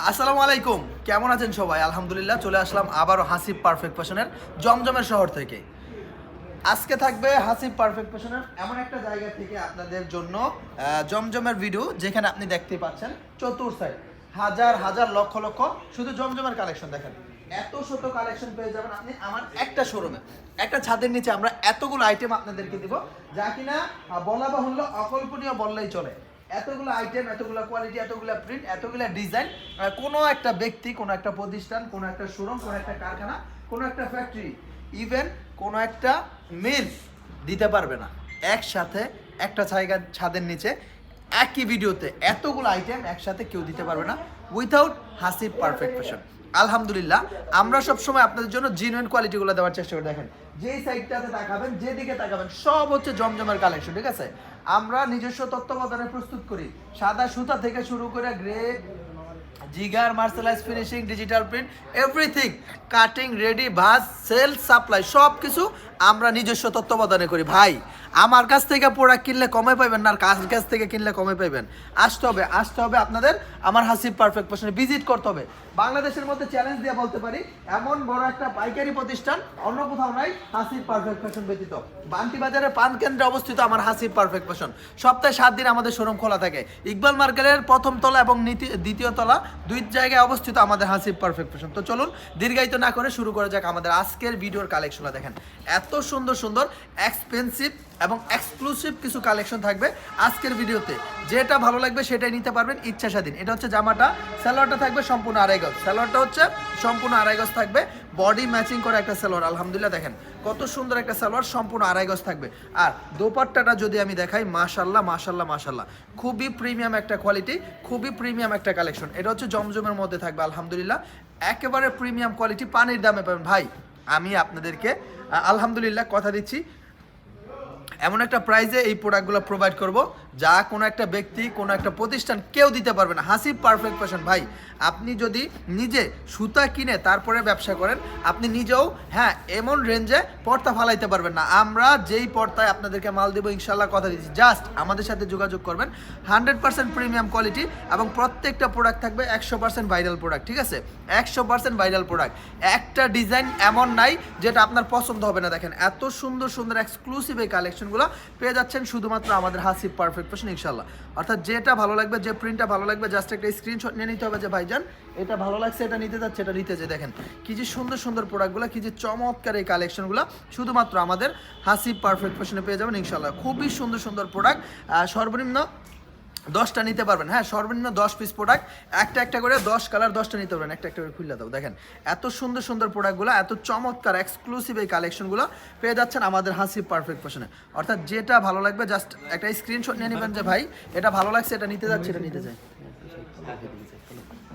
আসসালামু আলাইকুম। কেমন আছেন সবাই? আলহামদুলিল্লাহ, চলে আসলাম আবারও হাসিব পারফেক্ট ফ্যাশনের জমজমের শহর থেকে। আজকে থাকবে হাসিব পারফেক্ট ফ্যাশনের এমন একটা জায়গা থেকে আপনাদের জন্য জমজমের ভিডিও যেখানে আপনি দেখতে পাচ্ছেন চতুর সাইড হাজার হাজার, লক্ষ লক্ষ, শুধু জমজমের কালেকশন দেখেন। এত শত কালেকশন পেয়ে যাবেন আপনি আমার একটা শোরুমে একটা ছাদের নিচে আমরা এতগুলো আইটেম আপনাদেরকে দিব, যা কিনা বলা বাহুল্য অকল্পনীয় বললেই চলে। এতগুলো আইটেম এতগুলো কোয়ালিটি এতগুলো প্রিন্ট এতগুলো ডিজাইন কোনো একটা ব্যক্তি, কোনো একটা প্রতিষ্ঠান, কোনো একটা শোরুম কোনো একটা কারখানা, কোনো একটা ফ্যাক্টরি ইভেন কোনো একটা মিল দিতে পারবে না। একসাথে একটা জায়গা ছাদের নিচে একই ভিডিওতে এতগুলো আইটেম একসাথে কেউ দিতে পারবে না উইথাউট হাসির পারফেক্ট ফ্যাশন আলহামদুলিল্লাহ, আমরা সবসময় আপনাদের জন্য জিনুইন কোয়ালিটিগুলো দেওয়ার চেষ্টা করে। দেখেন, যেই সাইডটাতে তাকাবেন, যেদিকে তাকাবেন, সব হচ্ছে জমজমের কালেকশন ঠিক আছে? আমরা নিজস্ব তত্ত্বাবধানে প্রস্তুত করি। সাদা সুতা থেকে শুরু করে grey jigger mercerise finishing digital print everything cutting ready ভাজ সেল সাপ্লাই সব কিছু আমরা নিজস্ব তত্ত্বাবধানে করি। ভাই আমার কাছ থেকে প্রোডাক্ট কিনলে কমে পাইবেন না, আর কাছ কাছ থেকে কিনলে কমে পাইবেন? আসতে হবে আসতে হবে আপনাদের আমার হাসিব পারফেক্ট পোশনে ভিজিট করতে হবে। বাংলাদেশের মধ্যে চ্যালেঞ্জ দিয়ে বলতে পারি, এমন বড় একটা পাইকারি প্রতিষ্ঠান অন্য কোথাও নাই, হাসিব পারফেক্ট ফ্যাশন ব্যতীত। বান্টি বাজারের পান কেন্দ্রে অবস্থিত আমার হাসিব পারফেক্ট ফ্যাশন সপ্তাহে সাত দিন আমাদের শোরুম খোলা থাকে। ইকবাল মার্কেটের প্রথম তলা এবং দ্বিতীয় তলা দুই জায়গায় অবস্থিত আমাদের হাসিব পারফেক্ট ফ্যাশন তো চলুন, দীর্ঘায়িত না করে শুরু করা যাক আমাদের আজকের ভিডিওর কালেকশনটা দেখেন। এত সুন্দর সুন্দর এক্সপেন্সিভ এবং এক্সক্লুসিভ কিছু কালেকশন থাকবে আজকের ভিডিওতে। যেটা ভালো লাগবে সেটাই নিতে পারবেন ইচ্ছা স্বাধীন এটা হচ্ছে জামাটা স্যালোয়ারটা থাকবে সম্পূর্ণ আড়াই গজ। স্যালোয়ারটা হচ্ছে সম্পূর্ণ আড়াই গজ থাকবে বডি ম্যাচিং করে একটা সালোয়ার। আলহামদুলিল্লাহ দেখেন কত সুন্দর একটা সালোয়ার, সম্পূর্ণ আড়াই গজ থাকবে। আর দোপাট্টাটা যদি আমি দেখাই মাশাল্লাহ মাশাল্লাহ মাশাল্লাহ খুবই প্রিমিয়াম একটা কোয়ালিটি খুবই প্রিমিয়াম একটা কালেকশন এটা হচ্ছে জমজমের মধ্যে থাকবে, আলহামদুলিল্লাহ। একেবারে প্রিমিয়াম কোয়ালিটি পানির দামে পাবেন। ভাই, আমি আপনাদেরকে আলহামদুলিল্লাহ কথা দিচ্ছি। এমন একটা প্রাইজে এই প্রোডাক্টগুলো প্রোভাইড করব। যা কোনো একটা ব্যক্তি, কোনো একটা প্রতিষ্ঠান কেউ দিতে পারবে না। হাসি পারফেক্ট ফ্যাশন ভাই, আপনি যদি নিজে সুতা কিনে তারপরে ব্যবসা করেন, আপনি নিজেও হ্যাঁ এমন রেঞ্জে পর্তা ফালাইতে পারবেন না। আমরা যেই পর্তায় আপনাদেরকে মাল দেবো ইনশাল্লাহ কথা দিচ্ছি। জাস্ট আমাদের সাথে যোগাযোগ করবেন। হান্ড্রেড পার্সেন্ট প্রিমিয়াম কোয়ালিটি এবং প্রত্যেকটা প্রোডাক্ট থাকবে একশো পার্সেন্ট ভাইরাল প্রোডাক্ট ঠিক আছে? একশো পার্সেন্ট ভাইরাল প্রোডাক্ট একটা ডিজাইন এমন নাই যেটা আপনার পছন্দ হবে না। দেখেন, এত সুন্দর সুন্দর এক্সক্লুসিভ এই কালেকশনগুলো পেয়ে যাচ্ছেন শুধুমাত্র আমাদের হাসিব পারফেক্ট ফ্যাশন ইনশাল্লাহ অর্থাৎ যেটা ভালো লাগবে, যে প্রিন্টটা ভালো লাগবে জাস্ট একটা স্ক্রিনশট নিয়ে নিতে হবে যে, ভাইজান, এটা ভালো লাগছে, এটা নিতে যাচ্ছে, এটা নিতে যে, দেখেন। কি যে সুন্দর সুন্দর প্রোডাক্টগুলো কি যে চমৎকার এই কালেকশনগুলো শুধুমাত্র আমাদের হাসি পারফেক্ট ফ্যাশনে পেয়ে যাবেন ইনশাল্লাহ খুবই সুন্দর সুন্দর প্রোডাক্ট সর্বনিম্ন দশটা নিতে পারবেন হ্যাঁ সর্বনিম্ন দশ পিস প্রোডাক্ট একটা একটা করে দশ কালার দশটা নিতে পারবেন একটা একটা করে খুলে দাও দেখেন এত সুন্দর সুন্দর প্রোডাক্টগুলো এত চমৎকার এক্সক্লুসিভ এই কালেকশনগুলো পেয়ে যাচ্ছেন আমাদের হাসি পারফেক্ট পোশনে অর্থাৎ যেটা ভালো লাগবে জাস্ট একটা স্ক্রিনশট নিয়ে নেবেন যে ভাই এটা ভালো লাগছে এটা নিতে যাচ্ছে এটা নিতে চাই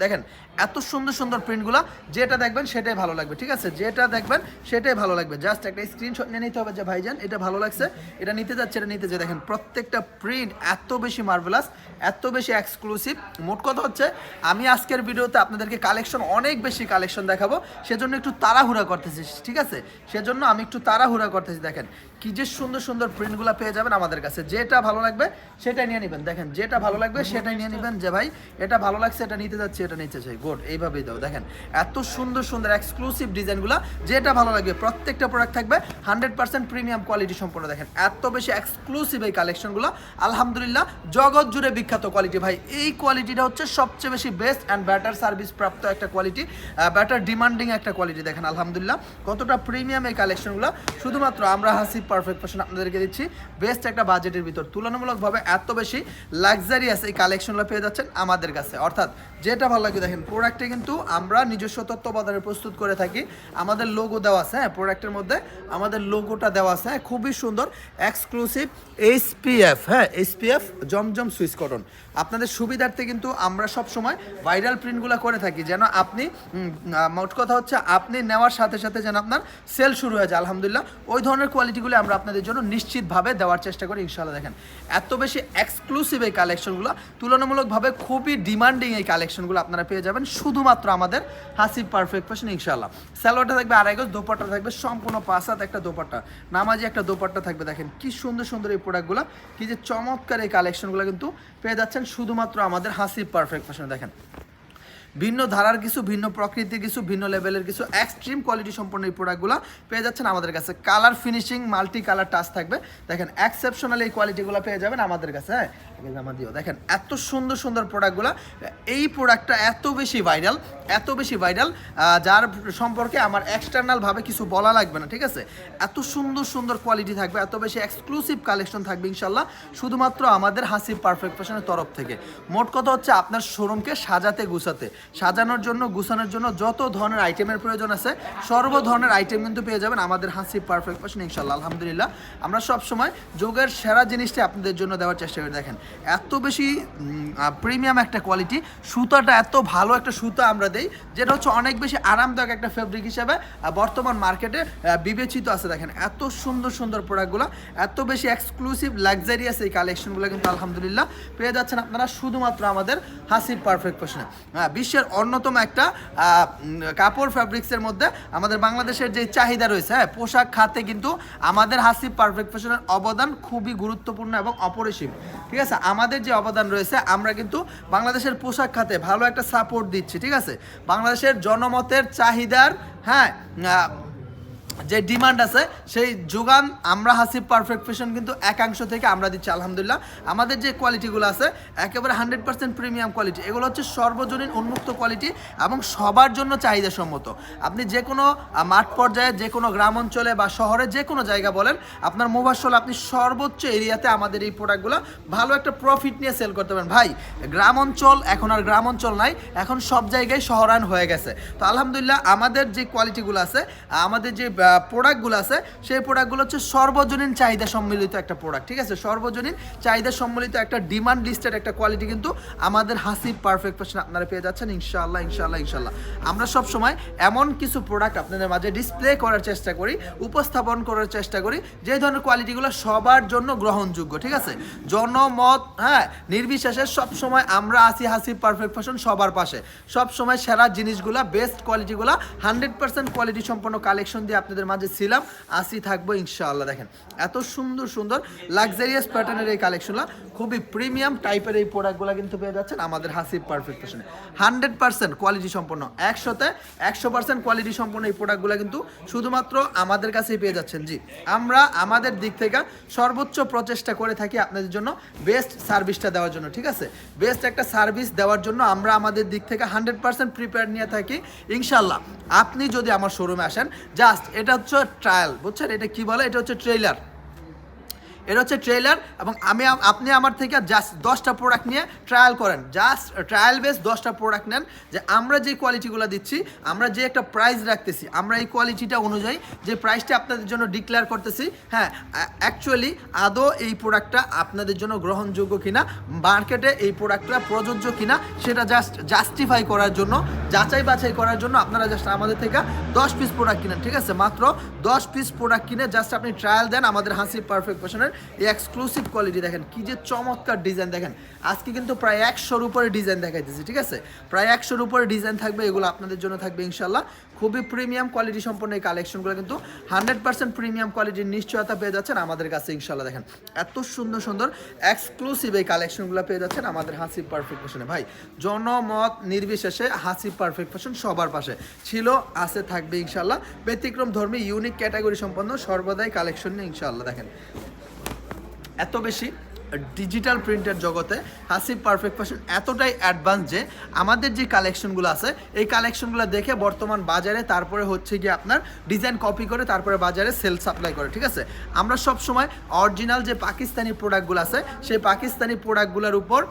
দেখেন, এত সুন্দর সুন্দর প্রিন্টগুলো যেটা দেখবেন সেটাই ভালো লাগবে, ঠিক আছে? যেটা দেখবেন সেটাই ভালো লাগবে। জাস্ট একটা স্ক্রিনশট নিয়ে নিতে হবে যে, ভাইজান, এটা ভালো লাগছে। এটা নিতে যাচ্ছে, এটা নিতে যে দেখেন, প্রত্যেকটা প্রিন্ট এত বেশি মার্ভেলাস এত বেশি এক্সক্লুসিভ মোট কথা হচ্ছে, আমি আজকের ভিডিওতে আপনাদেরকে কালেকশন অনেক বেশি কালেকশন দেখাবো। সেজন্য একটু তাড়াহুড়া করতেছি, ঠিক আছে? সেজন্য আমি একটু তাড়াহুড়া করতেছি, দেখেন। কি যে সুন্দর সুন্দর প্রিন্টগুলো পেয়ে যাবেন আমাদের কাছে। যেটা ভালো লাগবে, সেটাই নিয়ে নেবেন। দেখেন, যেটা ভালো লাগবে, সেটাই নিয়ে নেবেন যে ভাই, এটা ভালো লাগছে, এটা নিতে যাচ্ছে, এটা নিতে চাই গুড, এইভাবেই দাও। দেখেন, এত সুন্দর সুন্দর এক্সক্লুসিভ ডিজাইনগুলো, যেটা ভালো লাগবে, প্রত্যেকটা প্রোডাক্ট থাকবে হান্ড্রেড পার্সেন্ট প্রিমিয়াম কোয়ালিটি সম্পূর্ণ। দেখেন, এত বেশি এক্সক্লুসিভ এই কালেকশনগুলো আলহামদুলিল্লাহ, জগৎ জুড়ে বিখ্যাত কোয়ালিটি ভাই, এই কোয়ালিটিটা হচ্ছে সবচেয়ে বেশি বেস্ট অ্যান্ড ব্যাটার সার্ভিস প্রাপ্ত একটা কোয়ালিটি ব্যাটার ডিমান্ডিং একটা কোয়ালিটি দেখেন, আলহামদুলিল্লাহ, কতটা প্রিমিয়াম এই কালেকশনগুলো শুধুমাত্র আমরা হাসি পারফেক্ট ফ্যাশন আপনাদেরকে দিচ্ছি। বেস্ট একটা বাজেটের ভিতর। তুলনামূলকভাবে এত বেশি লাক্সারিয়াস এই কালেকশনগুলো পেয়ে যাচ্ছেন আমাদের কাছে। অর্থাৎ যেটা ভালো লাগে, দেখেন প্রোডাক্টে কিন্তু আমরা নিজস্ব তত্ত্বাবধানে প্রস্তুত করে থাকি। আমাদের লোগো দেওয়া আছে হ্যাঁ প্রোডাক্টের মধ্যে আমাদের লোগোটা দেওয়া আছে হ্যাঁ খুবই সুন্দর এক্সক্লুসিভ এইচপিএফ হ্যাঁ এইচপিএফ জমজম সুইচ কটন আপনাদের সুবিধার্থে কিন্তু আমরা সব সময় ভাইরাল প্রিন্টগুলো করে থাকি, যেন আপনি মোট কথা হচ্ছে আপনি নেওয়ার সাথে সাথে যেন আপনার সেল শুরু হয়ে যায়। আলহামদুলিল্লাহ, ওই ধরনের কোয়ালিটিগুলো আমরা আপনাদের জন্য নিশ্চিতভাবে দেওয়ার চেষ্টা করি ইনশাল্লাহ দেখেন। এত বেশি এক্সক্লুসিভ এই কালেকশনগুলো তুলনামূলকভাবে খুবই ডিমান্ডিং এই কালেকশনগুলো আপনারা পেয়ে যাবেন, শুধুমাত্র আমাদের হাসি পারফেক্ট ফ্যাশন ইনশাল্লাহ স্যালোয়ারটা থাকবে আড়াই গজ, দোপাট্টা থাকবে সম্পূর্ণ পাঁচ হাত একটা দোপাট্টা। নামাজি একটা দোপাট্টা থাকবে, দেখেন কি সুন্দর সুন্দর এই প্রোডাক্টগুলো কি যে চমৎকার এই কালেকশনগুলো কিন্তু পেয়ে যাচ্ছেন, শুধুমাত্র আমাদের হাসি পারফেক্ট ফ্যাশনে দেখেন। ভিন্ন ধারার কিছু, ভিন্ন প্রকৃতির কিছু, ভিন্ন লেভেলের কিছু এক্সট্রিম কোয়ালিটি সম্পন্ন এই প্রোডাক্টগুলো পেয়ে যাচ্ছেন আমাদের কাছে। Colour finishing multi colour touch থাকবে। দেখেন এক্সেপশনাল এই কোয়ালিটিগুলো পেয়ে যাবেন আমাদের কাছে হ্যাঁ? জামা দিও দেখেন, এত সুন্দর সুন্দর প্রোডাক্টগুলো এই প্রোডাক্টটা এত বেশি ভাইরাল এত বেশি ভাইরাল যার সম্পর্কে আমার এক্সটার্নালভাবে কিছু বলা লাগবে না, ঠিক আছে? এত সুন্দর সুন্দর কোয়ালিটি থাকবে, এত বেশি এক্সক্লুসিভ কালেকশন থাকবে ইনশাল্লাহ শুধুমাত্র আমাদের হাসিব পারফেক্ট ফ্যাশনের তরফ থেকে। মোট কথা হচ্ছে আপনার শোরুমকে সাজাতে, গুছাতে। সাজানোর জন্য, গুছানোর জন্য যত ধরনের আইটেমের প্রয়োজন আছে সর্ব ধরনের আইটেম কিন্তু পেয়ে যাবেন আমাদের হাসিব পারফেক্ট ফ্যাশন ইনশাল্লাহ আলহামদুলিল্লাহ। আমরা সবসময় যোগের সেরা জিনিসটা আপনাদের জন্য দেওয়ার চেষ্টা করে। দেখেন, এত বেশি প্রিমিয়াম একটা কোয়ালিটি সুতাটা এত ভালো একটা সুতা আমরা দেই, যেটা হচ্ছে অনেক বেশি আরামদায়ক একটা ফেব্রিক হিসেবে বর্তমান মার্কেটে বিবেচিত আছে। দেখেন, এত সুন্দর সুন্দর প্রোডাক্টগুলো এত বেশি এক্সক্লুসিভ লাক্সারিয়াস এই কালেকশনগুলো কিন্তু আলহামদুলিল্লাহ পেয়ে যাচ্ছেন আপনারা শুধুমাত্র আমাদের হাসিব পারফেক্ট ফ্যাশনে হ্যাঁ বিশ্বের অন্যতম একটা কাপড় ফ্যাব্রিক্সের মধ্যে আমাদের বাংলাদেশের যে চাহিদা রয়েছে হ্যাঁ পোশাক খাতে কিন্তু আমাদের হাসিব পারফেক্ট ফ্যাশনের অবদান খুবই গুরুত্বপূর্ণ এবং অপরিসীম। ঠিক আছে? আমাদের যে অবদান রয়েছে, আমরা কিন্তু বাংলাদেশের পোশাক খাতে ভালো একটা সাপোর্ট দিচ্ছি, ঠিক আছে? বাংলাদেশের জনমতের চাহিদার হ্যাঁ যে ডিমান্ড আছে, সেই যোগান আমরা হাসি পারফেক্ট ফ্যাশন কিন্তু একাংশ থেকে আমরা দিচ্ছি, আলহামদুলিল্লাহ। আমাদের যে কোয়ালিটিগুলো আছে, একেবারে হান্ড্রেড পার্সেন্ট প্রিমিয়াম কোয়ালিটি এগুলো হচ্ছে সর্বজনীন উন্মুক্ত কোয়ালিটি এবং সবার জন্য চাহিদা সম্মত আপনি যে কোনো মাঠ পর্যায়ে, যে কোনো গ্রাম অঞ্চলে বা শহরে যে কোনো জায়গা বলেন, আপনার মোবাসল আপনি সর্বোচ্চ এরিয়াতে আমাদের এই প্রোডাক্টগুলো ভালো একটা প্রফিট নিয়ে সেল করতে পারেন। ভাই, গ্রাম অঞ্চল, এখন আর গ্রাম অঞ্চল নাই, এখন সব জায়গায় শহরায়ন হয়ে গেছে। তো আলহামদুলিল্লাহ, আমাদের যে কোয়ালিটিগুলো আছে, আমাদের যে প্রোডাক্টগুলো আছে, সেই প্রোডাক্টগুলো হচ্ছে সর্বজনীন চাহিদা সম্মিলিত একটা প্রোডাক্ট ঠিক আছে? সর্বজনীন চাহিদা সম্মিলিত একটা ডিমান্ড লিস্টেড একটা কোয়ালিটি কিন্তু আমাদের হাসি পারফেক্ট ফ্যাশন আপনারা পেয়ে যাচ্ছেন, ইনশাআল্লাহ ইনশাআল্লাহ ইনশাআল্লাহ। আমরা সব সময় এমন কিছু প্রোডাক্ট আপনাদের মাঝে ডিসপ্লে করার চেষ্টা করি, উপস্থাপন করার চেষ্টা করি, যে ধরনের কোয়ালিটিগুলো সবার জন্য গ্রহণযোগ্য, ঠিক আছে? জনমত হ্যাঁ নির্বিশেষে সব সময় আমরা আসি হাসি পারফেক্ট ফ্যাশন সবার পাশে। সব সময় সেরা জিনিসগুলা বেস্ট কোয়ালিটিগুলা হান্ড্রেড পার্সেন্ট কোয়ালিটি সম্পন্ন কালেকশন দিয়ে আপনাদের মাঝে ছিলাম আসি থাকব ইনশাআল্লাহ। দেখেন, এত সুন্দর সুন্দর লাক্সারিয়াস প্যাটার্নের এই কালেকশনগুলো খুবই প্রিমিয়াম টাইপের এই প্রোডাক্টগুলো কিন্তু পেয়ে যাচ্ছেন আমাদের হাসিব পারফেক্ট ফ্যাশনে হান্ড্রেড পার্সেন্ট কোয়ালিটি সম্পন্ন, একশোতে একশো পার্সেন্ট কোয়ালিটি সম্পন্ন এই প্রোডাক্টগুলো কিন্তু শুধুমাত্র আমাদের কাছেই পেয়ে যাচ্ছেন। জি, আমরা আমাদের দিক থেকে সর্বোচ্চ প্রচেষ্টা করে থাকি আপনাদের জন্য বেস্ট সার্ভিসটা দেওয়ার জন্য, ঠিক আছে? বেস্ট একটা সার্ভিস দেওয়ার জন্য আমরা আমাদের দিক থেকে হান্ড্রেড পার্সেন্ট প্রিপেয়ার নিয়ে থাকি। ইনশাল্লাহ আপনি যদি আমার শোরুমে আসেন জাস্ট এটা হচ্ছে ট্রায়াল বুঝছেন? এটা কি বলে? এটা হচ্ছে ট্রেলার এটা হচ্ছে ট্রেলার এবং আমি আপনি আমার থেকে জাস্ট দশটা প্রোডাক্ট নিয়ে ট্রায়াল করেন। জাস্ট ট্রায়াল বেস দশটা প্রোডাক্ট নেন যে আমরা যে কোয়ালিটিগুলো দিচ্ছি, আমরা যে একটা প্রাইস রাখতেছি, আমরা এই কোয়ালিটিটা অনুযায়ী যে প্রাইসটা আপনাদের জন্য ডিক্লেয়ার করতেছি হ্যাঁ অ্যাকচুয়ালি আদৌ এই প্রোডাক্টটা আপনাদের জন্য গ্রহণযোগ্য কিনা মার্কেটে এই প্রোডাক্টটা প্রযোজ্য কিনা, সেটা জাস্ট জাস্টিফাই করার জন্য, যাচাই বাছাই করার জন্য আপনারা জাস্ট আমাদের থেকে দশ পিস প্রোডাক্ট কিনেন, ঠিক আছে? মাত্র দশ পিস প্রোডাক্ট কিনে জাস্ট আপনি ট্রায়াল দেন আমাদের হাসি পারফেক্ট ফ্যাশনের এই এক্সক্লুসিভ কোয়ালিটি দেখেন, কি যে চমৎকার ডিজাইন দেখেন। আজকে কিন্তু প্রায় একশোর উপরে ডিজাইন দেখাইতেছি, ঠিক আছে? প্রায় একশোর উপরে ডিজাইন থাকবে, এগুলো আপনাদের জন্য থাকবে ইনশাল্লাহ খুবই প্রিমিয়াম কোয়ালিটি সম্পন্ন এই কালেকশনগুলো কিন্তু হান্ড্রেড পার্সেন্ট প্রিমিয়াম কোয়ালিটির নিশ্চয়তা পেয়ে যাচ্ছেন আমাদের কাছে ইনশাল্লাহ দেখেন। এত সুন্দর সুন্দর এক্সক্লুসিভ এই কালেকশনগুলো পেয়ে যাচ্ছেন আমাদের হাসি পারফেক্ট ফ্যাশনে ভাই, জনমত নির্বিশেষে হাসি পারফেক্ট ফ্যাশন সবার পাশে। ছিল, আছে, থাকবে ইনশাল্লাহ ব্যতিক্রম ধর্মী ইউনিক ক্যাটাগরি সম্পন্ন সর্বদাই কালেকশন নিয়ে ইনশাল্লাহ দেখেন। এত বেশি? ডিজিটাল প্রিন্টের জগতে হাসিব পারফেক্ট ফ্যাশন এতটাই অ্যাডভান্স যে আমাদের যে কালেকশনগুলো আছে, এই কালেকশনগুলো দেখে বর্তমান বাজারে তারপরে হচ্ছে গিয়ে আপনার ডিজাইন কপি করে তারপরে বাজারে সেল সাপ্লাই করে, ঠিক আছে? আমরা সব সময় অরিজিনাল যে পাকিস্তানি প্রোডাক্টগুলো আছে, সেই পাকিস্তানি প্রোডাক্টগুলোর উপর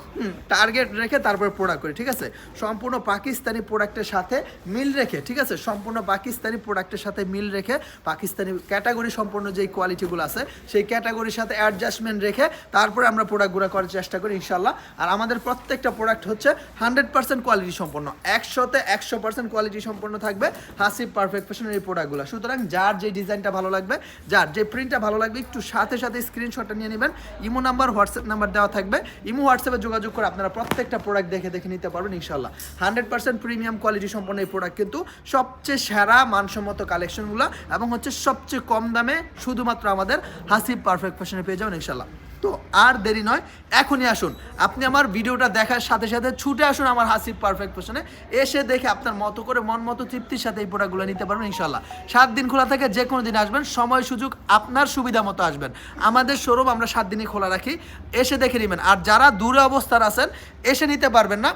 টার্গেট রেখে তারপরে প্রোডাক্ট করি, ঠিক আছে? সম্পূর্ণ পাকিস্তানি প্রোডাক্টের সাথে মিল রেখে, ঠিক আছে? সম্পূর্ণ পাকিস্তানি প্রোডাক্টের সাথে মিল রেখে পাকিস্তানি ক্যাটাগরি সম্পূর্ণ যেই কোয়ালিটিগুলো আছে, সেই ক্যাটাগরির সাথে অ্যাডজাস্টমেন্ট রেখে তারপরে আমরা প্রোডাক্টগুলো করার চেষ্টা করি ইনশাল্লাহ আর আমাদের প্রত্যেকটা প্রোডাক্ট হচ্ছে হান্ড্রেড পার্সেন্ট কোয়ালিটি সম্পন্ন। একশোতে একশো পার্সেন্ট কোয়ালিটি সম্পন্ন থাকবে হাসিব পারফেক্ট ফ্যাশনের এই প্রোডাক্টগুলো সুতরাং যার যে ডিজাইনটা ভালো লাগবে, যার যে প্রিন্টটা ভালো লাগবে, একটু সাথে সাথে স্ক্রিনশটটা নিয়ে নেবেন। ইমো নাম্বার, হোয়াটসঅ্যাপ নাম্বার দেওয়া থাকবে। ইমো হোয়াটসঅ্যাপে যোগাযোগ করে আপনারা প্রত্যেকটা প্রোডাক্ট দেখে দেখে নিতে পারবেন ইনশাল্লাহ হান্ড্রেড পার্সেন্ট প্রিমিয়াম কোয়ালিটি সম্পন্ন এই প্রোডাক্ট কিন্তু সবচেয়ে সেরা, মানসম্মত কালেকশনগুলো এবং হচ্ছে সবচেয়ে কম দামে শুধুমাত্র আমাদের হাসিব পারফেক্ট ফ্যাশনে পেয়ে যাবেন ইনশাল্লাহ তো আর দেরি নয়, এখনই আসুন। আপনি আমার ভিডিওটা দেখার সাথে সাথে ছুটে আসুন আমার হাসিব পারফেক্ট পোশনে এসে দেখে আপনার মতো করে মন মতো তৃপ্তির সাথে এই প্রোডাক্টগুলো নিতে পারবেন ইনশাল্লাহ সাত দিন খোলা থেকে, যে কোনো দিন আসবেন, সময় সুযোগ আপনার সুবিধা মতো আসবেন। আমাদের শোরুম আমরা সাত দিনই খোলা রাখি, এসে দেখে নেবেন। আর যারা দূরে অবস্থার আছেন, এসে নিতে পারবেন না।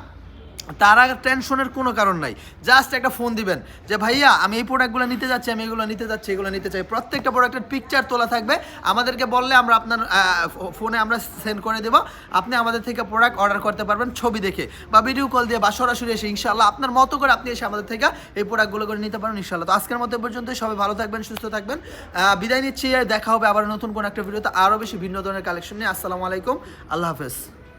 তারা টেনশনের কোনো কারণ নাই। জাস্ট একটা ফোন দিবেন যে, ভাইয়া, আমি এই প্রোডাক্টগুলো নিতে যাচ্ছি, আমি এগুলো নিতে যাচ্ছি, এগুলো নিতে চাই। প্রত্যেকটা প্রোডাক্টের পিকচার তোলা থাকবে। আমাদেরকে বললে আমরা আপনার ফোনে আমরা সেন্ড করে দেবো। আপনি আমাদের থেকে প্রোডাক্ট অর্ডার করতে পারবেন ছবি দেখে বা ভিডিও কল দিয়ে বা সরাসরি এসে ইনশাল্লাহ আপনার মতো করে আপনি এসে আমাদের থেকে এই প্রোডাক্টগুলো করে নিতে পারেন ইনশাল্লাহ তো আজকের মতো পর্যন্ত সবাই ভালো থাকবেন, সুস্থ থাকবেন। বিদায় নিচ্ছি। দেখা হবে আবার নতুন কোনো একটা ভিডিওতে আরও বেশি ভিন্ন ধরনের কালেকশন নিয়ে। আসসালামু আলাইকুম। আল্লাহ হাফেজ।